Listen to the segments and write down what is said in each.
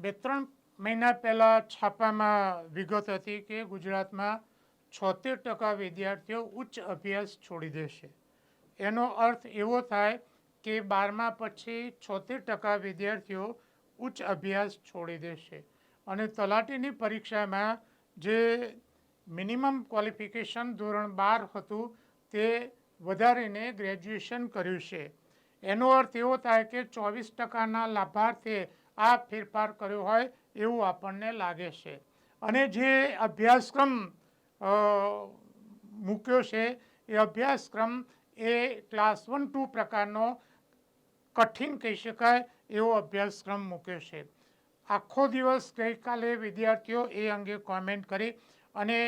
બે ત્રણ મહિના પહેલાં છાપામાં વિગત હતી કે ગુજરાતમાં છોતેર ટકા વિદ્યાર્થીઓ ઉચ્ચ અભ્યાસ છોડી દેશે. એનો અર્થ એવો થાય કે બારમા પછી છોતેર ટકા વિદ્યાર્થીઓ ઉચ્ચ અભ્યાસ છોડી દેશે અને તલાટીની પરીક્ષામાં જે મિનિમમ ક્વોલિફિકેશન ધોરણ બાર હતું તે વધારીને ગ્રેજ્યુએશન કર્યું છે. એનો અર્થ એવો થાય કે ચોવીસ ટકાના લાભાર્થે આ ફેરફાર કર્યો હોય એવું આપણને લાગે છે. અને જે અભ્યાસક્રમ મૂક્યો છે, એ અભ્યાસક્રમ એ ક્લાસ વન ટુ પ્રકારનો કઠિન કહી શકાય એવો અભ્યાસક્રમ મૂક્યો છે. આખો દિવસ ગઈકાલે વિદ્યાર્થીઓ એ અંગે કોમેન્ટ કરી અને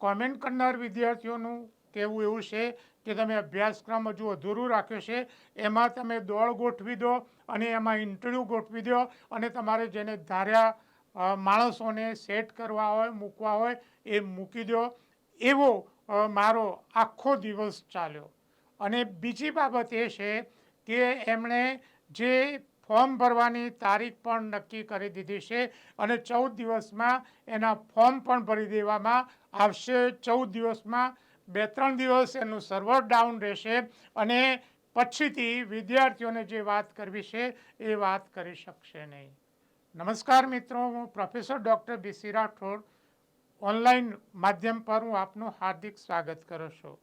કોમેન્ટ કરનાર વિદ્યાર્થીઓનું કહેવું એવું છે કે તમે અભ્યાસક્રમ હજુ અધૂરું રાખ્યો છે, એમાં તમે દોડ ગોઠવી દો અને એમાં ઇન્ટરવ્યૂ ગોઠવી દો અને તમારે જેને ધાર્યા માણસોને સેટ કરવા હોય, મૂકવા હોય, એ મૂકી દો. એવો મારો આખો દિવસ ચાલ્યો. અને બીજી બાબત એ છે કે એમણે જે ફોર્મ ભરવાની તારીખ પણ નક્કી કરી દીધી છે અને ચૌદ દિવસમાં એના ફોર્મ પણ ભરી દેવામાં આવશે. ચૌદ દિવસમાં બે ત્રણ દિવસ એનું સર્વર ડાઉન રહેશે અને પછીથી વિદ્યાર્થીઓને જે વાત કરવી છે એ વાત કરી શકશે નહીં. નમસ્કાર મિત્રો, હું professor doctor BC Rathod. Online માધ્યમ પર હું આપનું હાર્દિક સ્વાગત કરું છું.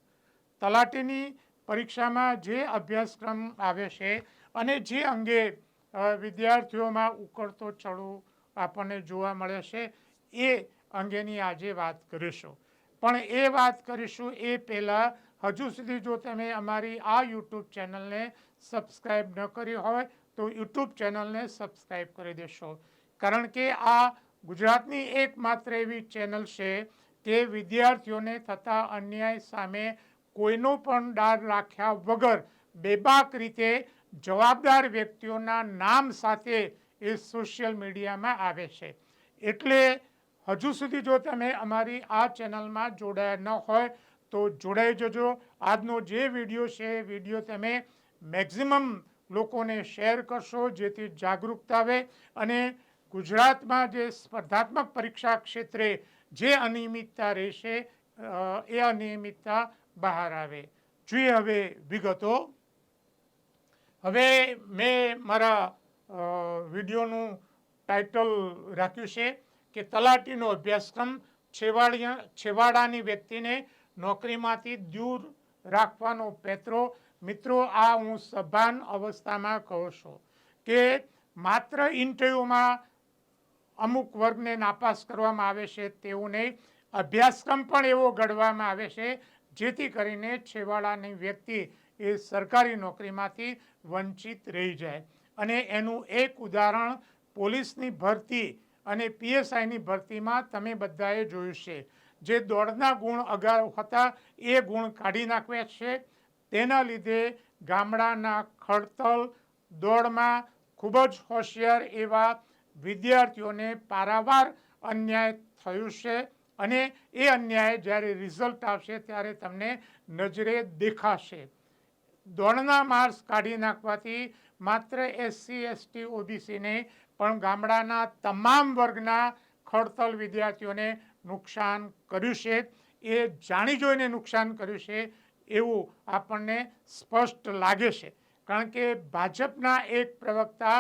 તલાટીની પરીક્ષામાં જે અભ્યાસક્રમ આવે છે અને જે અંગે વિદ્યાર્થીઓમાં ઉકળતો ચડો આપણને જોવા મળે છે એ અંગેની આજે વાત કરીશું. પણ એ વાત કરીશું એ પહેલાં. હજુ સુધી જો તમે અમારી આ યુટ્યુબ ચેનલને સબસ્ક્રાઈબ ન કરી હોય, તો યુટ્યુબ ચેનલને સબસ્ક્રાઈબ કરી દેશો. કારણ કે આ ગુજરાતની એકમાત્ર એવી ચેનલ છે કે વિદ્યાર્થીઓને થતા અન્યાય સામે કોઈનો પણ ડાર રાખ્યા વગર બેબાક રીતે જવાબદાર વ્યક્તિઓના નામ સાથે એ સોશિયલ મીડિયામાં આવે છે. એટલે હજુ સુધી જો તમે અમારી આ ચેનલમાં જોડાયા ન હોય, તો જોડાઈ જજો. આજનો જે વીડિયો છે, એ વીડિયો તમે મેક્ઝિમમ લોકોને શેર કરશો, જેથી જાગૃતતા આવે. અને ગુજરાતમાં જે સ્પર્ધાત્મક પરીક્ષા ક્ષેત્રે જે અનિયમિતતા રહેશે એ અનિયમિતતા બહાર આવે. જોઈએ હવે વિગતો. હવે મેં મારા વિડીયોનું ટાઇટલ રાખ્યું છે. કે તલાટીનો અભ્યાસક્રમ છેવાડિયા, છેવાડાની વ્યક્તિને નોકરીમાંથી દૂર રાખવાનો પેતરો. મિત્રો, આ હું સભાન અવસ્થામાં કહું છું કે માત્ર ઇન્ટરવ્યૂમાં અમુક વર્ગને નાપાસ કરવામાં આવે છે તેવું અભ્યાસક્રમ પણ એવો ઘડવામાં આવે છે, જેથી કરીને છેવાડાની વ્યક્તિ એ સરકારી નોકરીમાંથી વંચિત રહી જાય. અને એનું એક ઉદાહરણ, પોલીસની ભરતી અને પીએસઆઈની ભરતીમાં તમે બધાએ જોયું છે. જે દોડના ગુણ અગાઉ હતા, એ ગુણ કાઢી નાખ્યા છે. તેના લીધે ગામડાના ખડતલ દોડમાં ખૂબ જ હોશિયાર એવા વિદ્યાર્થીઓને પારાવાર અન્યાય થયું છે અને એ અન્યાય જ્યારે રિઝલ્ટ આવશે ત્યારે તમને નજરે દેખાશે. દોડના માર્ક્સ કાઢી નાખવાથી માત્ર એસસી, એસટી, ઓબીસીને પણ ગામડાના તમામ વર્ગના ખડતલ વિદ્યાર્થીઓને નુકસાન કર્યું છે. એ જાણી જોઈને નુકસાન કર્યું છે એવું આપણને સ્પષ્ટ લાગે છે. કારણ કે ભાજપના એક પ્રવક્તા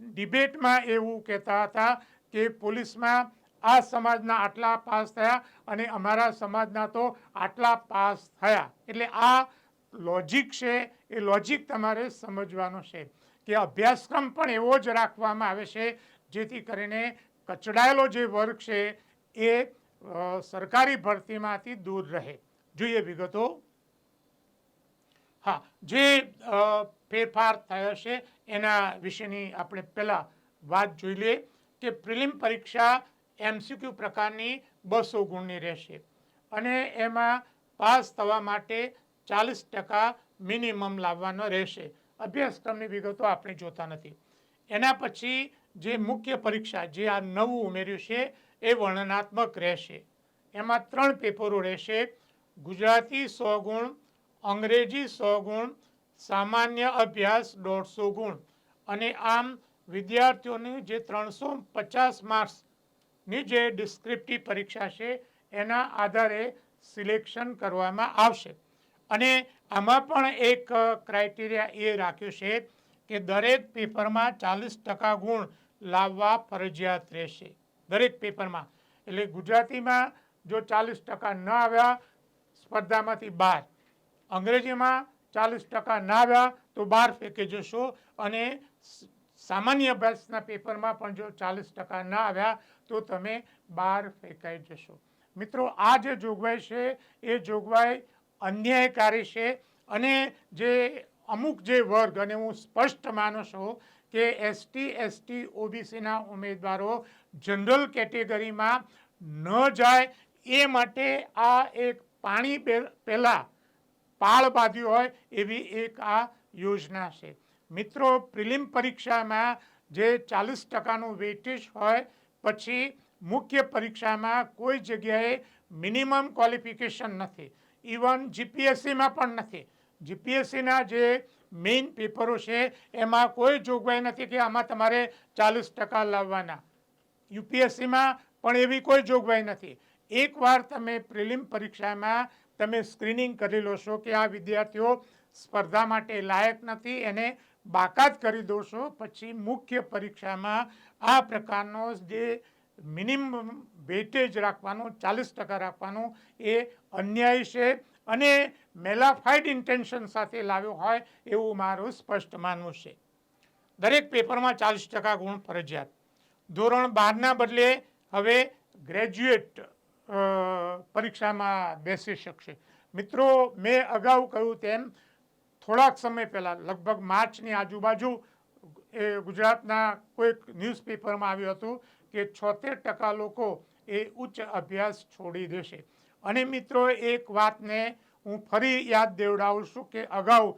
ડિબેટમાં એવું કહેતા હતા કે પોલીસમાં આ સમાજના આટલા પાસ થયા અને અમારા સમાજના તો આટલા પાસ થયા. એટલે આ લોજિક છે, એ લોજિક તમારે સમજવાનું છે. કે અભ્યાસક્રમ પણ એવો જ રાખવામાં આવે છે, જેથી કરીને કચડાયેલો જે વર્ગ છે એ સરકારી ભરતીમાંથી દૂર રહે. જોઈએ વિગતો. હા, જે ફેરફાર થયો છે એના વિશેની આપણે પહેલાં વાત જોઈ લઈએ કે પ્રિલિમ પરીક્ષા એમસીક્યુ પ્રકારની બસો ગુણની રહેશે અને એમાં પાસ થવા માટે ચાલીસ ટકા મિનિમમ લાવવાનો રહેશે. અભ્યાસક્રમની વિગતો આપણે જોતા નથી. એના પછી જે મુખ્ય પરીક્ષા, જે આ નવું ઉમેર્યું છે, એ વર્ણનાત્મક રહેશે. એમાં ત્રણ પેપરો રહેશે. ગુજરાતી સો ગુણ અંગ્રેજી સો ગુણ સામાન્ય અભ્યાસ દોઢસો ગુણ. અને આમ વિદ્યાર્થીઓની જે ત્રણસો પચાસ માર્ક્સની જે ડિસ્ક્રિપ્ટિવ પરીક્ષા છે, એના આધારે સિલેક્શન કરવામાં આવશે. અને આમાં પણ એક ક્રાઇટેરિયા એ રાખ્યું છે કે દરેક પેપરમાં ચાલીસ ટકા ગુણ લાવવા ફરજિયાત રહેશે. દરેક પેપરમાં. એટલે ગુજરાતીમાં જો ચાલીસ ટકા ન આવ્યા, સ્પર્ધામાંથી બહાર અંગ્રેજીમાં ચાલીસ ટકા ના આવ્યા, તો બહાર ફેંકી જશો. અને સામાન્ય અભ્યાસના પેપરમાં પણ જો ચાલીસ ટકા ના આવ્યા, તો તમે બહાર ફેંકાઈ જશો. મિત્રો, આ જે જોગવાઈ છે, એ જોગવાઈ અન્યાયકારી છે અને જે અમુક જે વર્ગ, અને હું સ્પષ્ટ માનું છું કે એસટી એસટી, ઓબીસીના ઉમેદવારો જનરલ કેટેગરીમાં ન જાય, એ માટે આ એક પાણી પહેલાં પાળ બાંધ્યું હોય એવી એક આ યોજના છે. મિત્રો, પ્રિલિમ પરીક્ષામાં જે ચાલીસ ટકાનું વેટેજ હોય, પછી મુખ્ય પરીક્ષામાં કોઈ જગ્યાએ મિનિમમ ક્વોલિફિકેશન નથી. ઇવન જીપીએસસીમાં પણ નથી. જીપીએસસીના જે મેઇન પેપરો છે, એમાં કોઈ જોગવાઈ નથી કે આમાં તમારે ચાલીસ ટકા લાવવાના. યુપીએસસીમાં પણ એવી કોઈ જોગવાઈ નથી. એકવાર તમે પ્રિલિમ પરીક્ષામાં તમે સ્ક્રીનિંગ કરી લો છો કે આ વિદ્યાર્થીઓ સ્પર્ધા માટે લાયક નથી, એને બાકાત કરી દો છો, પછી મુખ્ય પરીક્ષામાં આ પ્રકારનો જે મિનિમમ વેટેજ રાખવાનું, ચાલીસ ટકા રાખવાનું એ અન્યાય છે અને મેલાફાઈડ ઇન્ટેન્શન સાથે લાવ્યો હોય એવું મારું સ્પષ્ટ માનવું છે. દરેક પેપરમાં ચાલીસ ટકા ગુણ ફરજિયાત. ધોરણ બારના બદલે હવે ગ્રેજ્યુએટ પરીક્ષામાં બેસી શકશે. મિત્રો, મેં અગાઉ કહ્યું તેમ થોડાક સમય પહેલાં, લગભગ માર્ચની આજુબાજુ, એ ગુજરાતના કોઈક ન્યૂઝપેપરમાં આવ્યું હતું કે છોતેર ટકા લોકો એ ઉચ્ચ અભ્યાસ છોડી દેશે. અને મિત્રો, એક વાતને હું ફરી યાદ દેવડાવું છું કે અગાઉ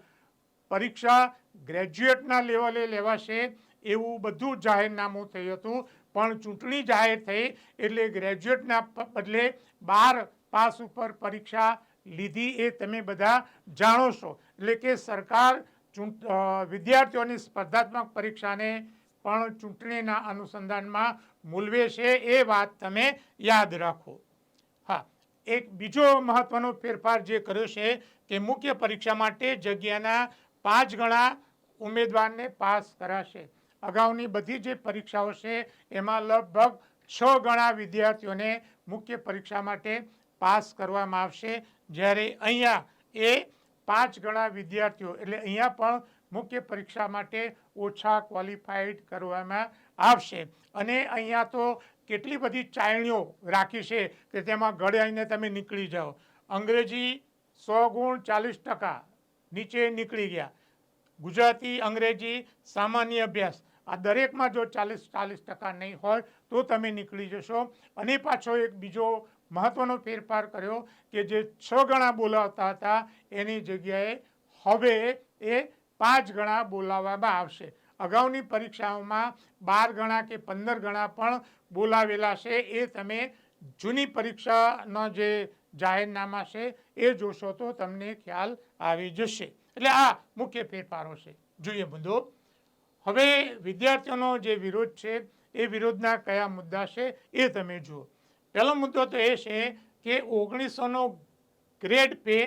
પરીક્ષા ગ્રેજ્યુએટના લેવલે લેવાશે એવું બધું જાહેરનામું થયું હતું, પણ ચૂંટણી જાહેર થઈ એટલે ગ્રેજ્યુએટના બદલે બાર પાસ ઉપર પરીક્ષા લીધી એ તમે બધા જાણો છો. એટલે કે સરકાર વિદ્યાર્થીઓની સ્પર્ધાત્મક પરીક્ષાને પણ ચૂંટણીના અનુસંધાનમાં મૂલવે છે એ વાત તમે યાદ રાખો. હા, એક બીજો મહત્વનો ફેરફાર જે કર્યો છે કે મુખ્ય પરીક્ષા માટે જગ્યાના પાંચ ગણા ઉમેદવારને પાસ કરાશે. અગાઉની બધી જે પરીક્ષાઓ છે એમાં લગભગ છ ગણા વિદ્યાર્થીઓને મુખ્ય પરીક્ષા માટે પાસ કરવામાં આવશે. જ્યારે અહીંયા એ પાંચ ગણા વિદ્યાર્થીઓ એટલે અહીંયા પણ મુખ્ય પરીક્ષા માટે ઓછા ક્વોલિફાઈડ કરવામાં આવશે. અને અહીંયા તો કેટલી બધી ચાયણીઓ રાખી છે કે તેમાં ગળાઈને તમે નીકળી જાઓ. અંગ્રેજી સો ગુણ ચાલીસ ટકા નીચે નીકળી ગયા. ગુજરાતી, અંગ્રેજી સામાન્ય અભ્યાસ. આ દરેકમાં જો ચાલીસ ચાલીસ ટકા નહીં હોય તો તમે નીકળી જશો. અને પાછો એક બીજો મહત્વનો ફેરફાર કર્યો કે જે છ ગણા બોલાવતા હતા એની જગ્યાએ હવે એ પાંચ ગણા બોલાવવામાં આવશે. અગાઉની પરીક્ષાઓમાં બાર ગણા કે પંદર ગણા પણ બોલાવેલા છે. એ તમે જૂની પરીક્ષાનો જે જાહેરનામા છે એ જોશો તો તમને ખ્યાલ આવી જશે. એટલે આ મુખ્ય ફેરફારો છે. જોઈએ મુદ્દો હવે વિદ્યાર્થીઓનો જે વિરોધ છે એ વિરોધના કયા મુદ્દા છે એ તમે જુઓ. પહેલો મુદ્દો તો એ છે કે ઓગણીસોનો ગ્રેડ પે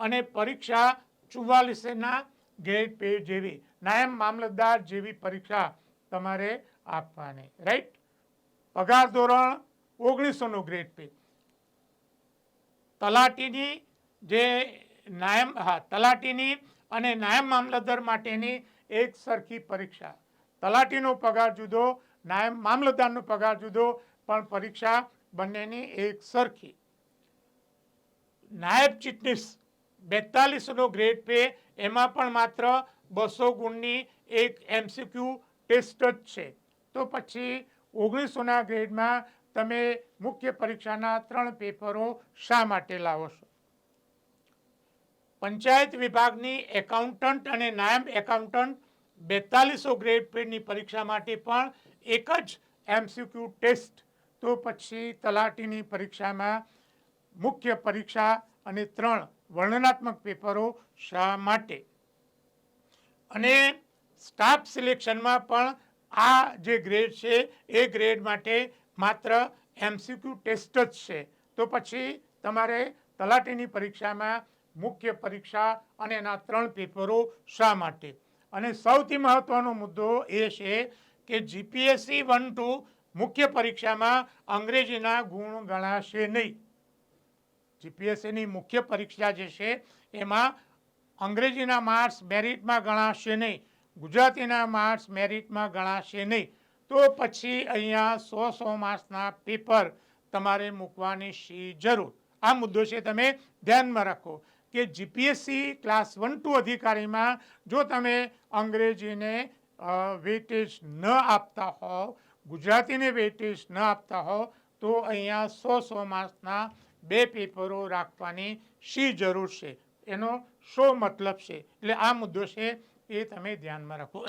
અને પરીક્ષા ચુમ્માલીસના ગ્રેડ પે જેવી નાયબ મામલતદાર જેવી પરીક્ષા તમારે આપવાની રાઈટ પગાર ધોરણ ઓગણીસોનું ગ્રેડ પે તલાટીની જે નાયબ, હા, તલાટીની અને નાયબ મામલતદાર માટેની એક સરખી પરીક્ષા. તલાટીનો પગાર જુદો, નાયબ મામલતદારનો પગાર જુદો, પણ પરીક્ષા બંનેની એક સરખી. નાયબ ચીટનીસ બેતાલીસનો ગ્રેડ પે એમાં પણ માત્ર બસો ગુણની એક એમસીક્યુ ટેસ્ટ જ છે. તો પછી ઓગણીસોના ગ્રેડમાં તમે મુખ્ય પરીક્ષાના ત્રણ પેપરો શા માટે લાવો છો? પંચાયત વિભાગની એકાઉન્ટન્ટ અને નાયબ એકાઉન્ટન્ટ બેતાલીસો ગ્રેડ પેડની પરીક્ષા માટે પણ એક જ એમસીક્યુ ટેસ્ટ. તો પછી તલાટીની પરીક્ષામાં મુખ્ય પરીક્ષા અને ત્રણ વર્ણનાત્મક પેપરો શા માટે? અને સ્ટાફ સિલેક્શનમાં પણ આ જે ગ્રેડ છે, એ ગ્રેડ માટે માત્ર એમસીક્યુ ટેસ્ટ જ છે. તો પછી તમારે તલાટીની પરીક્ષામાં મુખ્ય પરીક્ષા અને એના ત્રણ પેપરો શા માટે? અને સૌથી મહત્વનો મુદ્દો એ છે કે જીપીએસસી વન ટુ મુખ્ય પરીક્ષામાં અંગ્રેજીના ગુણ ગણાશે નહીં. જીપીએસસીની મુખ્ય પરીક્ષા જે છે, એમાં અંગ્રેજીના માર્ક્સ મેરિટમાં ગણાશે નહીં, ગુજરાતીના માર્ક્સ મેરિટમાં ગણાશે નહીં. તો પછી અહીંયા સો સો માર્ક્સના પેપર તમારે મૂકવાની શી જરૂર? આ મુદ્દો છે તમે ધ્યાનમાં રાખો કે જીપીએસસી ક્લાસ વન ટુ અધિકારીમાં જો તમે અંગ્રેજીને વેટેજ ન આપતા હોવ, ગુજરાતીને વેટેજ ન આપતા હોવ, તો અહીંયા સો સો માર્ક્સના બે પેપરો રાખવાની શી જરૂર છે? એનો શો મતલબ છે? એટલે આ મુદ્દો છે એ તમે ધ્યાનમાં રાખો.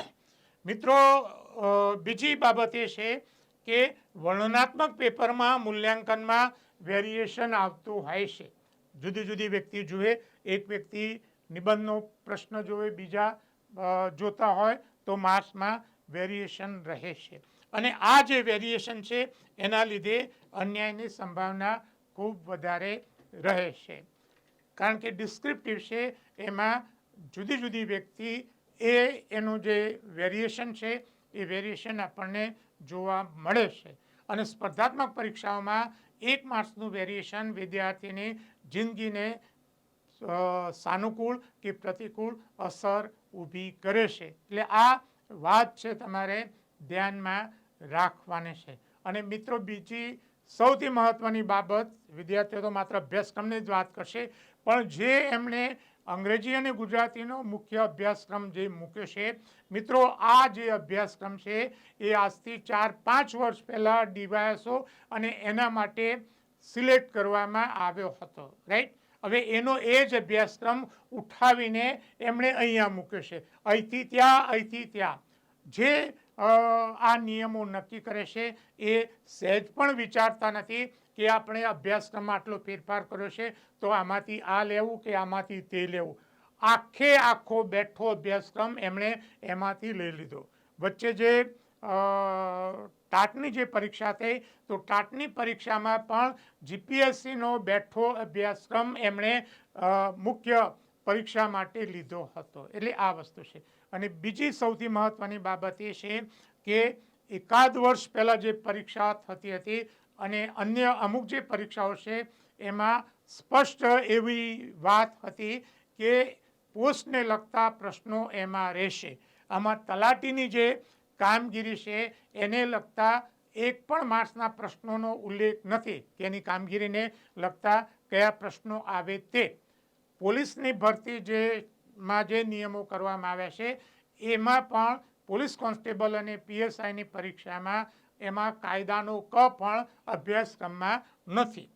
મિત્રો બીજી બાબત એ છે કે વર્ણનાત્મક પેપરમાં મૂલ્યાંકનમાં વેરિએશન આવતું હોય છે. જુદી જુદી વ્યક્તિ જુએ, એક વ્યક્તિ નિબંધનો પ્રશ્ન જોવે, બીજા જોતા હોય તો માર્ક્સમાં વેરિએશન રહે છે. અને આ જે વેરિએશન છે એના લીધે અન્યાયની સંભાવના ખૂબ વધારે રહે છે. કારણ કે ડિસ્ક્રિપ્ટિવ છે, એમાં જુદી જુદી વ્યક્તિ એ એનું જે વેરિએશન છે, એ વેરિએશન આપણને જોવા મળે છે. અને સ્પર્ધાત્મક પરીક્ષાઓમાં એક માર્ક્સનું વેરિએશન વિદ્યાર્થીની જિંદગીને સાનુકૂળ કે પ્રતિકૂળ અસર ઊભી કરે છે. એટલે આ વાત છે તમારે ધ્યાનમાં રાખવાની છે. અને મિત્રો, બીજી સૌથી મહત્ત્વની બાબત, વિદ્યાર્થીઓ તો માત્ર અભ્યાસક્રમની જ વાત કરશે, પણ જે એમણે અંગ્રેજી અને ગુજરાતીનો મુખ્ય અભ્યાસક્રમ જે મૂક્યો છે, મિત્રો, આ જે અભ્યાસક્રમ છે, એ આજથી ચાર, પાંચ વર્ષ પહેલાં ડીવાયએસઓ અને એના માટે સિલેક્ટ કરવામાં આવ્યો હતો, રાઈટ? હવે એનો એ જ અભ્યાસક્રમ ઉઠાવીને એમણે અહીંયા મૂક્યો છે, અહીંથી ત્યાં અહીંથી ત્યાં. જે આ નિયમો નક્કી કરે છે એ સહેજ પણ વિચારતા નથી કે આપણે અભ્યાસક્રમમાં આટલો ફેરફાર કર્યો છે તો આમાંથી આ લેવું કે આમાંથી તે લેવું. આખે આખો બેઠો અભ્યાસક્રમ એમણે એમાંથી લઈ લીધો. વચ્ચે જે ટાટની જે પરીક્ષા થઈ તો ટાટની પરીક્ષામાં પણ જીપીએસસીનો બેઠો અભ્યાસક્રમ એમણે મુખ્ય પરીક્ષા માટે લીધો હતો. એટલે આ વસ્તુ છે. અને બીજી સૌથી મહત્ત્વની બાબત એ છે કે એકાદ વર્ષ પહેલાં જે પરીક્ષા થતી હતી અને અન્ય અમુક જે પરીક્ષાઓ છે, એમાં સ્પષ્ટ એવી વાત હતી કે પોસ્ટને લગતા પ્રશ્નો એમાં રહેશે. આમાં તલાટીની જે કામગીરી છે, એને લગતા એક પણ માર્ક્સના પ્રશ્નોનો ઉલ્લેખ નથી કે એની કામગીરીને લગતા કયા પ્રશ્નો આવે તે. પોલીસની ભરતી જે માં જે નિયમો કરવામાં આવ્યા છે, એમાં પણ પોલીસ કોન્સ્ટેબલ અને પીએસઆઈની પરીક્ષામાં એમાં કાયદાનો ક પણ અભ્યાસક્રમમાં નથી.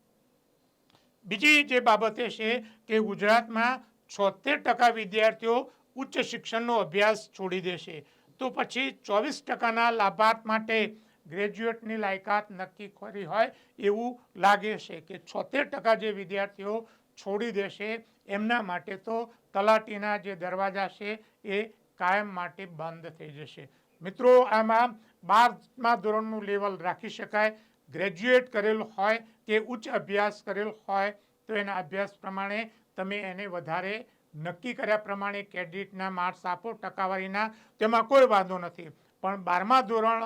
બીજી જે બાબતે છે કે ગુજરાતમાં છોતેર ટકા વિદ્યાર્થીઓ ઉચ્ચ શિક્ષણનો અભ્યાસ છોડી દેશે તો પછી ચોવીસ ટકાના લાભાર્થ માટે ગ્રેજ્યુએટની લાયકાત નક્કી કરી હોય એવું લાગે છે કે છોતેર ટકા જે વિદ્યાર્થીઓ છોડી દેશે. એમના માટે તો તલાટીના જે દરવાજા છે એ કાયમ માટે બંધ થઈ જશે. મિત્રો, આમાં બારમા ધોરણનું લેવલ રાખી શકાય. ગ્રેજ્યુએટ કરેલ હોય કે ઉચ્ચ અભ્યાસ કરેલ હોય તો એના અભ્યાસ પ્રમાણે તમે એને વધારે નક્કી કર્યા પ્રમાણે કેડિટના માર્ક્સ આપો, ટકાવારીના, તેમાં કોઈ વાંધો નથી. પણ બારમા ધોરણ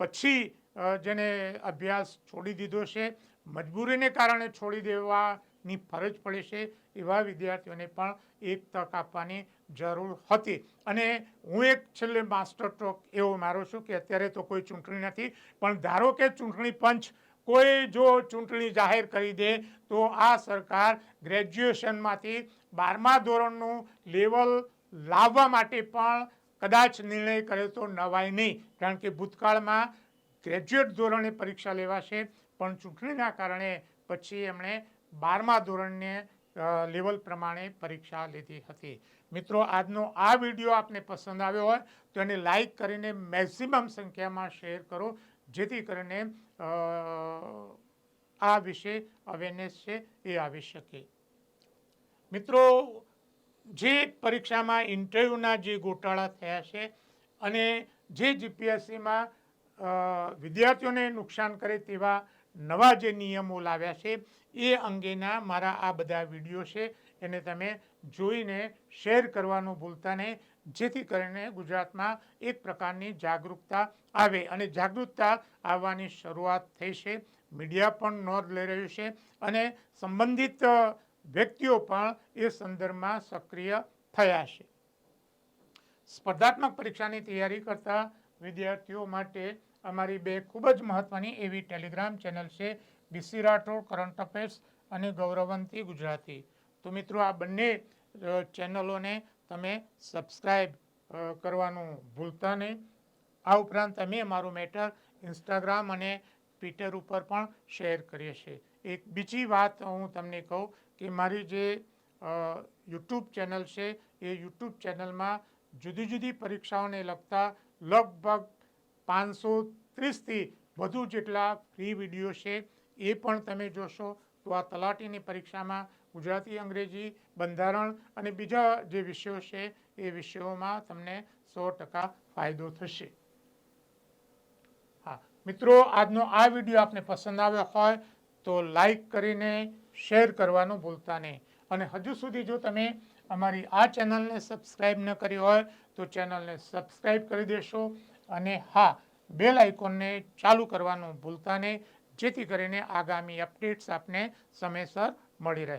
પછી જેને અભ્યાસ છોડી દીધો છે, મજબૂરીને કારણે છોડી દેવાની ફરજ પડે છે એવા વિદ્યાર્થીઓને પણ એક તક આપવાની જરૂર હતી. અને હું એક છેલ્લે માસ્ટર ટ્રોક એવો મારું છું કે અત્યારે તો કોઈ ચૂંટણી નથી, પણ ધારો કે ચૂંટણી પંચ કોઈ જો ચૂંટણી જાહેર કરી દે, તો આ સરકાર ગ્રેજ્યુએશનમાંથી બારમા ધોરણનું લેવલ લાવવા માટે પણ કદાચ નિર્ણય કરે તો નવાય નહીં. કારણ કે ભૂતકાળમાં ગ્રેજ્યુએટ ધોરણે પરીક્ષા લેવાશે, પણ ચૂંટણીના કારણે પછી એમણે બારમા ધોરણને લેવલ પ્રમાણે પરીક્ષા લીધી હતી. મિત્રો, આજનો આ વીડિયો આપને પસંદ આવ્યો હોય તો એને લાઈક કરીને મેક્સિમમ સંખ્યામાં શેર કરો, જેથી કરીને આ વિશે અવેરનેસ છે એ આવી શકે. મિત્રો, જે પરીક્ષામાં ઇન્ટરવ્યૂના જે ગોટાળા થયા છે અને જે જીપીએસસીમાં વિદ્યાર્થીઓને નુકસાન કરે તેવા નવા જે નિયમો લાવ્યા છે, એ અંગેના મારા આ બધા વીડિયો છે. એને તમે જોઈને શેર કરવાનું ભૂલતા નહીં. જેથી કરીને ગુજરાતમાં એક પ્રકારની જાગૃતતા આવે અને જાગૃતતા આવવાની શરૂઆત થઈ છે. મીડિયા પણ નોંધ લઈ રહ્યું છે અને સંબંધિત વ્યક્તિઓ પણ એ સંદર્ભમાં સક્રિય થયા છે. સ્પર્ધાત્મક પરીક્ષાની તૈયારી કરતા વિદ્યાર્થીઓ માટે અમારી બે ખૂબ જ મહત્ત્વની એવી ટેલિગ્રામ ચેનલ છે, બીસી રાઠોડ, કરંટ અફેર્સ અને ગૌરવંતી ગુજરાતી. તો મિત્રો, આ બંને ચેનલોને તમે સબસ્ક્રાઈબ કરવાનું ભૂલતા નહીં. આ ઉપરાંત અમે અમારું મેટર ઇન્સ્ટાગ્રામ અને ટ્વિટર ઉપર પણ શેર કરીએ છીએ. એક બીજી વાત હું તમને કહું કે મારી જે યુટ્યુબ ચેનલ છે, એ યુટ્યુબ ચેનલમાં જુદી જુદી પરીક્ષાઓને લગતા લગભગ પાંચસો ત્રીસથી વધુ જેટલા ફ્રી વીડિયો છે, એ પણ તમે જોશો. તો આ તલાટીની પરીક્ષામાં ગુજરાતી, અંગ્રેજી, બંધારણ અને બીજા જે વિષયો છે, એ વિષયોમાં તમને સો ટકા ફાયદો થશે. હા, મિત્રો, આજનો આ વીડિયો આપને પસંદ આવ્યો હોય તો લાઈક કરીને શેર કરવાનું ભૂલતા નહીં. અને હજુ સુધી જો તમે અમારી આ ચેનલને સબસ્ક્રાઈબ ન કરી હોય તો ચેનલને સબસ્ક્રાઈબ કરી દેશો. અને હા બેલ આઇકોનને ચાલુ કરવાનું ભૂલતા નહીં, જેથી કરીને આગામી અપડેટ્સ આપને સમયસર મળી રહે.